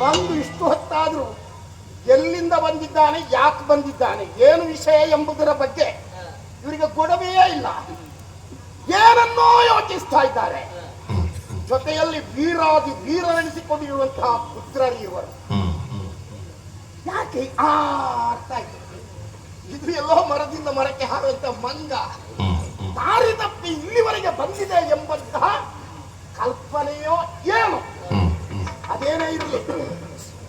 ಬಂದು ಇಷ್ಟು ಹೊತ್ತಾದ್ರೂ ಎಲ್ಲಿಂದ ಬಂದಿದ್ದಾನೆ, ಯಾಕೆ ಬಂದಿದ್ದಾನೆ, ಏನು ವಿಷಯ ಎಂಬುದರ ಬಗ್ಗೆ ಇವರಿಗೆ ಕೊಡವೇ ಇಲ್ಲ. ಏನನ್ನೋ ಯೋಚಿಸ್ತಾ ಇದ್ದಾರೆ. ಜೊತೆಯಲ್ಲಿ ವೀರಾದಿ ವೀರನೆನಿಸಿಕೊಂಡಿರುವಂತಹ ಪುತ್ರರು ಇವರು. ಯಾಕೆ ಆ ಅರ್ಥ ಇದು ಎಲ್ಲೋ ಮರದಿಂದ ಮರಕ್ಕೆ ಹಾರುವಂತ ಮಂಗ. ದಾರಿ ತಪ್ಪಿ ಇಲ್ಲಿವರೆಗೆ ಬಂದಿದೆ ಎಂಬಂತಹ ಕಲ್ಪನೆಯೋ ಏನು. ಅದೇನೇ ಇರಲಿ.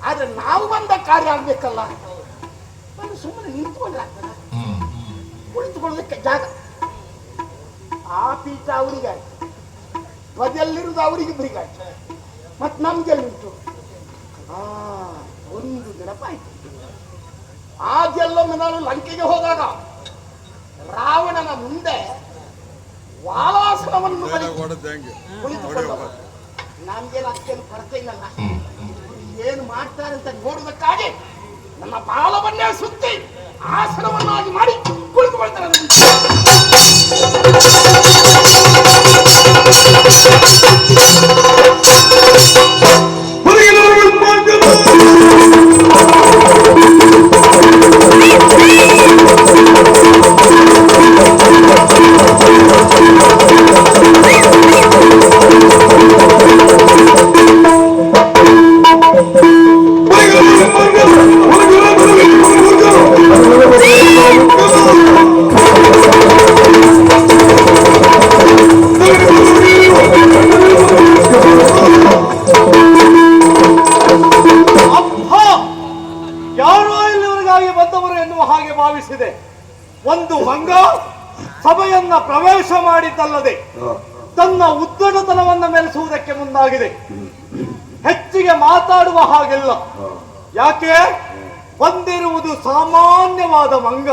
ಆದ್ರೆ ನಾವು ಬಂದ ಕಾರ್ಯ ಆಗ್ಬೇಕಲ್ಲ. ನಾನು ಸುಮ್ಮನೆ ನಿಂತ್ಕೊಂಡ್ರೆ ಆಗ್ತದ? ಕುಳಿತುಕೊಳ್ಳೋದಕ್ಕೆ ಜಾಗ. ಆ ಪೀಠ ಅವರಿಗೆ ಆಯ್ತು. ಬದಿಯಲ್ಲಿರುವುದು ಅವರಿಗೆ ಆಯ್ತು. ಮತ್ತೆ ನಮ್ಗೆ ಉಂಟು? ಆ ಒಂದು ನೆನಪಾಯ್ತು. ಆಗೆಲ್ಲೊಮ್ಮೆ ನಾನು ಲಂಕೆಗೆ ಹೋದಾಗ ರಾವಣನ ಮುಂದೆ ವಾಲಾಸನವನ್ನು ನಮ್ಗೇನು ಅಷ್ಟೇನು ಕೊರತೆ ಇಲ್ಲಲ್ಲ. ಏನು ಮಾಡ್ತಾರೆ ಅಂತ ನೋಡುವುದಕ್ಕಾಗಿ ನನ್ನ ಬಾಲವನ್ನೇ ಸುತ್ತಿ ಆಸನವನ್ನಾಗಿ ಮಾಡಿ ಕುಳಿತುಕೊಳ್ತಾರೆ ಅದನ್ನು. ಒಂದು ಮಂಗ ಸಭೆಯನ್ನ ಪ್ರವೇಶ ಮಾಡಿದ್ದಲ್ಲದೆ ತನ್ನ ಉದ್ದಟತನವನ್ನ ಮೆರೆಸುವುದಕ್ಕೆ ಮುಂದಾಗಿದೆ. ಹೆಚ್ಚಿಗೆ ಮಾತಾಡುವ ಹಾಗಿಲ್ಲ. ಯಾಕೆ? ಬಂದಿರುವುದು ಸಾಮಾನ್ಯವಾದ ಮಂಗ.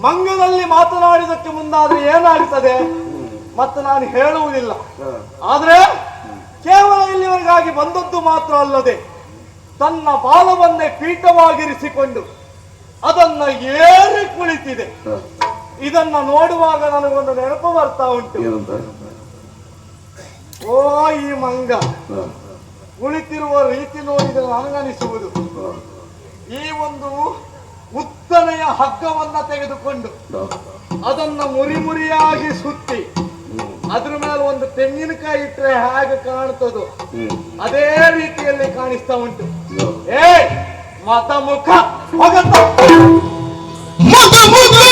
ಮಂಗದಲ್ಲಿ ಮಾತನಾಡಿದಕ್ಕೆ ಮುಂದಾದ್ರೆ ಏನಾಗ್ತದೆ ಮತ್ತೆ ನಾನು ಹೇಳುವುದಿಲ್ಲ. ಆದ್ರೆ ಕೇವಲ ಇಲ್ಲಿವರೆಗಾಗಿ ಬಂದದ್ದು ಮಾತ್ರ ಅಲ್ಲದೆ ತನ್ನ ಬಾಲವನ್ನೇ ಪೀಠವಾಗಿರಿಸಿಕೊಂಡು ಅದನ್ನ ಏರಿ ಕುಳಿತಿದೆ. ಇದನ್ನ ನೋಡುವಾಗ ನನಗೊಂದು ನೆನಪು ಬರ್ತಾ ಉಂಟು. ಓ ಈ ಮಂಗ. ಕುಳಿತಿರುವ ರೀತಿ ನೋಡಿದರೆ ನನಗನಿಸುವುದು ಈ ಒಂದು ಉತ್ತನೆಯ ಹಗ್ಗವನ್ನ ತೆಗೆದುಕೊಂಡು ಅದನ್ನ ಮುರಿ ಮುರಿಯಾಗಿ ಸುತ್ತಿ ಅದ್ರ ಮೇಲೆ ಒಂದು ತೆಂಗಿನಕಾಯಿ ಇಟ್ಟರೆ ಹೇಗೆ ಕಾಣ್ತದೋ ಅದೇ ರೀತಿಯಲ್ಲಿ ಕಾಣಿಸ್ತಾ ಉಂಟು. ಏ またもか分かった。もたもた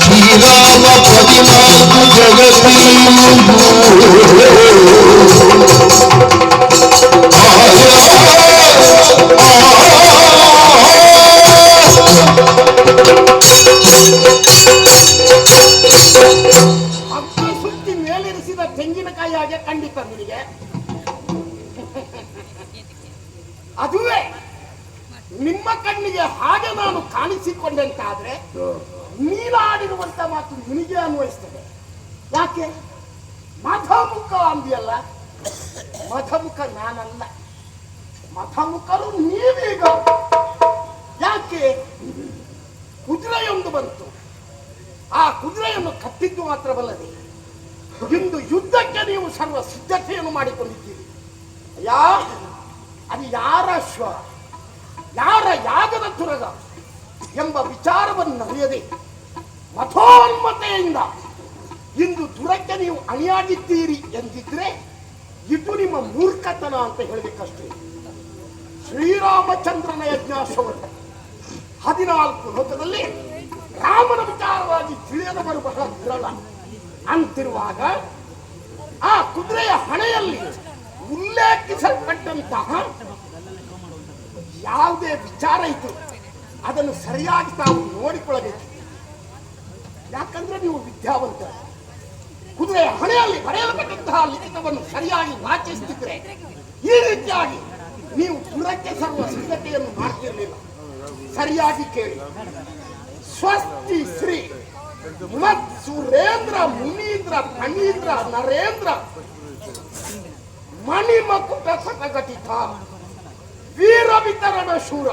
ಶ್ರೀರಾಮ ಪದಿನಾಲ್ಕು ಜಗತಿ ಸುತ್ತಿ ಖಂಡಿತ ನಿನಗೆ ಅದುವೇ ನಿಮ್ಮ ಕಣ್ಣಿಗೆ ಹಾಗೆ ನಾನು ಕಾಣಿಸಿಕೊಂಡೆ ನೀನಾಡಿರುವಂತ ಮಾತು ನಿಮಗೆ ಅನ್ವಯಿಸ್ತದೆ. ಯಾಕೆ? ಮಧಮುಖ ಅಂದಿಯಲ್ಲ ಮಧಮುಖ ನಾನಲ್ಲ. ಮಧಮುಖರು ನೀವೀಗ. ಯಾಕೆ? ಕುದುರೆಯೊಂದು ಬಂತು. ಆ ಕುದುರೆಯನ್ನು ಕಟ್ಟಿದ್ದು ಮಾತ್ರವಲ್ಲದೆ ಇಂದು ಯುದ್ಧಕ್ಕೆ ನೀವು ಸರ್ವ ಸಿದ್ಧತೆಯನ್ನು ಮಾಡಿಕೊಂಡಿದ್ದೀರಿ. ಯಾ ಅದು ಯಾರ ಶ್ವ ಯಾರ ಯಾಗದ ತುರಗ? ಎಂಬ ವಿಚಾರವನ್ನು ಅರಿಯದೆ ಮಥೋನ್ಮತೆಯಿಂದ. ಇಂದು ದುರಕ್ಕೆ ನೀವು ಅಣಿಯಾಗಿದ್ದೀರಿ ಎಂದಿದ್ರೆ ಇದು ನಿಮ್ಮ ಮೂರ್ಖತನ ಅಂತ ಹೇಳಬೇಕಷ್ಟೇ. ಶ್ರೀರಾಮಚಂದ್ರನ ಯಜ್ಞಾಶ್ರಮ ಹದಿನಾಲ್ಕು ಲೋಕದಲ್ಲಿ ರಾಮನ ವಿಚಾರವಾಗಿ ತಿಳಿಯದವರು ಬಹಳ ವಿರಳ ಅಂತಿರುವಾಗ ಆ ಕುದುರೆಯ ಹಣೆಯಲ್ಲಿ ಉಲ್ಲೇಖಿಸಲ್ಪಟ್ಟಂತಹ ಯಾವುದೇ ವಿಚಾರ ಇತ್ತು ಅದನ್ನು ಸರಿಯಾಗಿ ತಾವು ನೋಡಿಕೊಳ್ಳಬೇಕು. ಯಾಕಂದ್ರೆ ನೀವು ವಿದ್ಯಾವಂತ ಕುದುರೆ ಹಣೆಯಲ್ಲಿ ಬರೆಯಲ್ಪಟ್ಟಂತಹ ಲಿಖಿತವನ್ನು ಸರಿಯಾಗಿ ವಾಚಿಸುತ್ತಿದ್ರೆ ಈ ರೀತಿಯಾಗಿ ನೀವು ಪುರಕ್ಕೆ ಸರ್ವ ಸಿದ್ಧತೆಯನ್ನು ಮಾಡ್ತಿರಲಿಲ್ಲ. ಸರಿಯಾಗಿ ಕೇಳಿ. ಸ್ವಸ್ತಿ ಶ್ರೀ ಮತ್ ಸುರೇಂದ್ರ ಮುನೀಂದ್ರ ಫಣೀಂದ್ರ ನರೇಂದ್ರ ಮಣಿಮಕುಟ ಸತಗತಿತ. ವೀರ ವಿತರಣ ಶೂರ.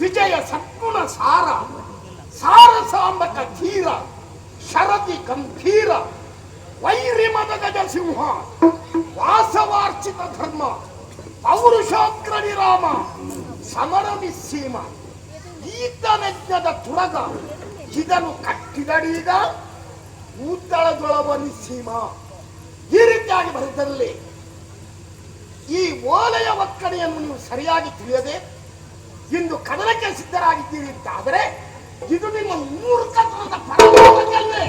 ವಿಜಯ ಸತ್ಗುಣ ಸಾರ. ಸಾರಸಾಂಬಕ ಧೀರ, ಶರದಿ ಗಂಭೀರ ವೈರಿ ಮದ ಗಜ ಸಿಂಹ ವಾಸವಾರ್ಚಿತ ಧರ್ಮ, ಪೌರುಷಾಗ್ರ ರಾಮ ಸಮರ ನಿಸ್ಸೀಮ ಈತನಜ್ಞದ ತುರಗ, ಇದನ್ನು ಕಟ್ಟಿದಡೀಗ ಊತಳದೊಳವ ನಿಸ್ಸೀಮ. ಈ ರೀತಿಯಾಗಿ ಬರೆದಲ್ಲಿ ಈ ಓಲೆಯ ಒಕ್ಕಣೆಯನ್ನು ನೀವು ಸರಿಯಾಗಿ ತಿಳಿಯದೆ ಇಂದು ಕದನಕ್ಕೆ ಸಿದ್ಧರಾಗಿದ್ದೀರಿ ಅಂತ ಆದರೆ ಇದು ನಿಮ್ಮ ಮೂರ್ಖತನದ ಪರಮಾವಧಿಯಲ್ಲೇ.